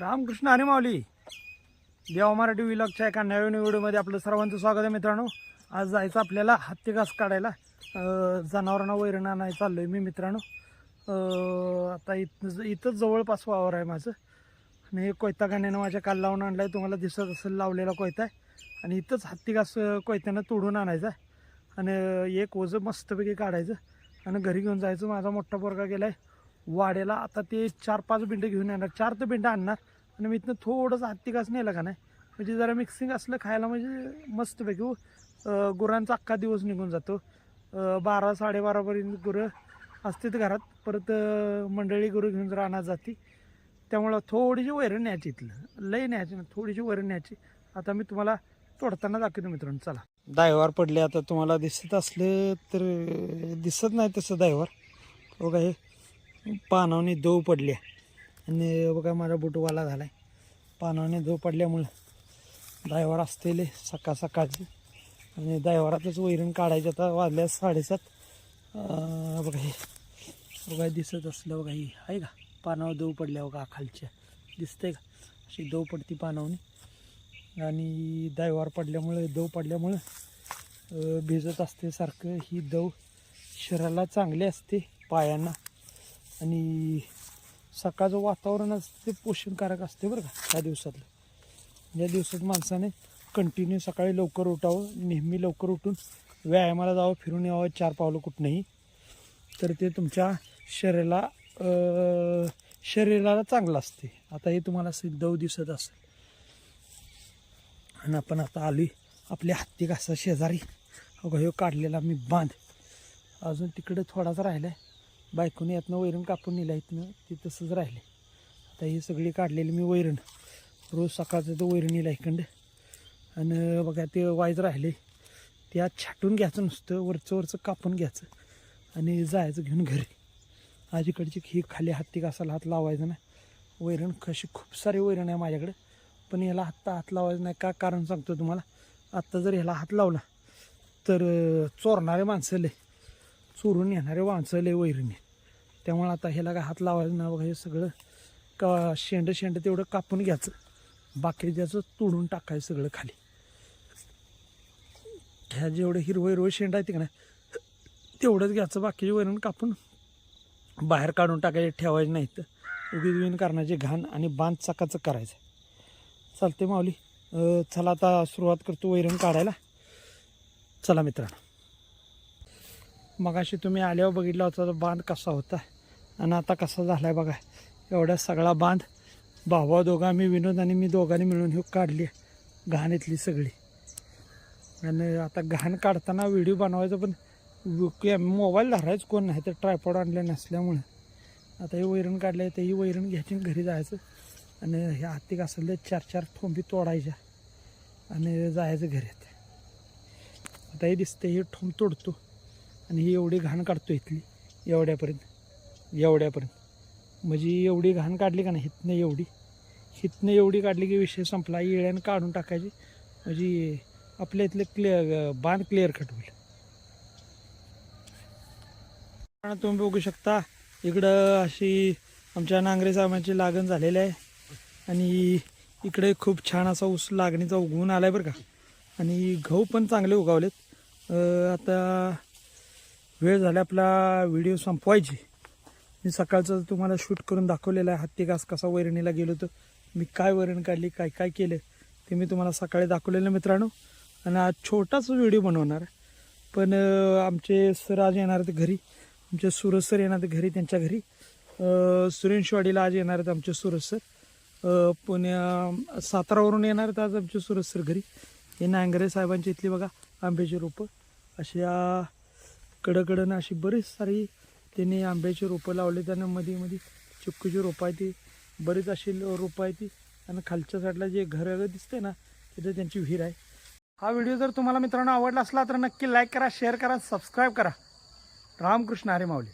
रामकृष्ण हरिमावली. माऊली देवा मराठी विलॉगच्या एका नवीन व्हिडिओमध्ये आपलं सर्वांचं स्वागत आहे मित्रांनो. आज जायचं आपल्याला हत्ती घास काढायला जनावरांना वैरणा नाही चाललो आहे मी मित्रांनो. आता इथं इथंच जवळपास वावर आहे माझं. आणि हे कोयता गाण्यानं माझ्या काल लावून आणला आहे तुम्हाला दिसत असेल लावलेला कोयता आहे. आणि इथंच हत्ती घास कोयत्यानं तोडून आणायचा. आणि एक ओझं मस्तपैकी काढायचं. आणि घरी घेऊन जायचं. माझा मोठा पोरगा गेला आहे वाड्याला आता ते चार पाच बिंडं घेऊन येणार. चार तर बिंडं आणणार. आणि मी इथनं थोडंसं हत्ती घास नेलं का नाही? म्हणजे जरा मिक्सिंग असलं खायला म्हणजे मस्तपैकी हो. गुरांचा अख्खा दिवस निघून जातो. बारा साडेबारापर्यंत गुरं असतात घरात. परत मंडळी गुरु घेऊन राहणार जाती. त्यामुळं थोडीशी वैरण न्यायची इथलं. लई न्यायची ना थोडीशी वैरण न्यायची. आता मी तुम्हाला तोडताना दाखवतो मित्रांनो. चला. दायवार पडले आता तुम्हाला दिसत असले तर दिसत नाही तसं दायवार. बघा हे. पानावने दव पडल्या. आणि बघा माझा बुटवाला झाला आहे पानावने दव पडल्यामुळं दायवार असतेले सकाळ सकाळचे. आणि दायवारातच वैरण काढायचे आता वाजल्या साडेसात. बघा हे. बघा दिसत असलं बघा ही. आहे का? पानावर दव पडल्या बघा खालच्या. दिसतंय का? अशी दव पडती पानावनी. आणि दायवार पडल्यामुळं दव पडल्यामुळं भिजत असते सारखं. ही दव शरीराला चांगली असते पायांना. आणि सकाळचं वातावरण असतं ते पोषणकारक असते बरं का त्या दिवसातलं. या दिवसात माणसाने कंटिन्यू सकाळी लवकर उठावं नेहमी लवकर उठून व्यायामाला जावं फिरून यावं चार पावलं कुठनंही. तर ते तुमच्या शरीराला शरीराला चांगलं असते. आता हे तुम्हाला सिद्धव दिसत असेल. आणि आपण आता आली आपल्या हत्ती घासा शेजारी. अगं ह्यो काढलेला मी बांध. अजून तिकडं थोडाच राहिला आहे बायकोने यातनं वैरण कापून नेलं इथनं ते तसंच राहिले. आता ही सगळी काढलेली मी वैरण. रोज सकाळचं तो वैरणीला इकडं. आणि बघा ते वायज राहिले. ते आज छाटून घ्यायचं नुसतं वरचं वरचं कापून घ्यायचं. आणि जायचं घेऊन घरी. आज इकडची ही खाली हत्ती घासाला हात लावायचा नाही. वैरण कशी खूप सारे वैरण आहे माझ्याकडे. पण ह्याला हत्ता हात लावायचं नाही. का कारण सांगतो तुम्हाला? आत्ता जर ह्याला हात लावला तर चोरणारे माणसं लय. चोरून येणारे माणसं लय वैरणी त्यामुळे आता ह्याला काय हात लावायचं ना बघा हे सगळं का शेंड शेंड तेवढं कापून घ्यायचं. बाकी त्याचं तोडून टाकायचं सगळं खाली. ह्या जेवढं हिरवं हिरवं शेंड आहे ते का नाही तेवढंच घ्यायचं. बाकीचे वैरण कापून बाहेर काढून टाकायचे ठेवायचे नाहीत. तर उगीच विण करण्याचे घाण आणि बांध चकाचक करायचं. चालते माऊली. चला आता सुरुवात करतो वैरण काढायला. चला मित्रांनो. मगाशी तुम्ही आल्यावर बघितला होता तो बांध कसा होता. आणि आता कसा झाला आहे बघा. एवढा सगळा बांध भावा दोघा मी विनोद आणि मी दोघांनी मिळून ही काढली घाण इथली सगळी. आणि आता घाण काढताना व्हिडिओ बनवायचा पण मोबाईल धरायचं कोण नाही तर ट्रायपॉड आणले नसल्यामुळं. आता हे वैरण काढलं आहे तेही वैरण घ्यायची आणि घरी जायचं. आणि हे हाती असेल तर चार चार ठोंबी तोडायच्या. आणि जायचं घरी आता. हे दिसतं हे ठोंब तोडतो. आणि ही एवढी घाण काढतो इथली एवढ्यापर्यंत एवढ्यापर्यंत. म्हणजे एवढी घाण काढली का नाही हिथनं एवढी हिथनं एवढी काढली की विषय संपला येळ्यानं काढून टाकायची म्हणजे आपल्या इथले क्लिअर बांध क्लिअर कट होईल. तुम्ही बघू शकता इकडं अशी आमच्या नांगरे सामाची लागण झालेली आहे. आणि इकडे खूप छान असा ऊस लागणीचा उगवून आला आहे बरं का. आणि गहू पण चांगले उगवलेत. आता वेळ झाला आपला व्हिडिओ संपवायची. मी सकाळचं तुम्हाला शूट करून दाखवलेलं आहे. हत्ती घास कसा वैरणीला गेलो होतो. मी काय वैरण काढली काय काय केलं ते मी तुम्हाला सकाळी दाखवलेलं मित्रांनो. आणि आज छोटाच व्हिडिओ बनवणार आहे. पण आमचे सर आज येणार आहेत घरी. आमचे सुरज सर येणार आहेत घरी त्यांच्या घरी. सुरेशवाडीला आज येणार आहेत आमचे सुरज सर. पुण्या सातारावरून येणार आहेत आज आमचे सुरज सर घरी. हे नांगरे साहेबांची इथली बघा आंब्याची रोपं. अशा कडकडनं अशी बरीच सारी त्यांनी आंब्याची रोपं लावले त्यांना मध्ये मध्ये चिक्कूची रोपं आहे ती बरीच अशी रोपं आहे ती. आणि खालच्या साईडला जे घर दिसते ना तिथे त्यांची विहीर आहे. हा व्हिडिओ जर तुम्हाला मित्रांनो आवडला असला तर नक्की लाईक करा शेअर करा सबस्क्राईब करा. रामकृष्ण हरे माऊली.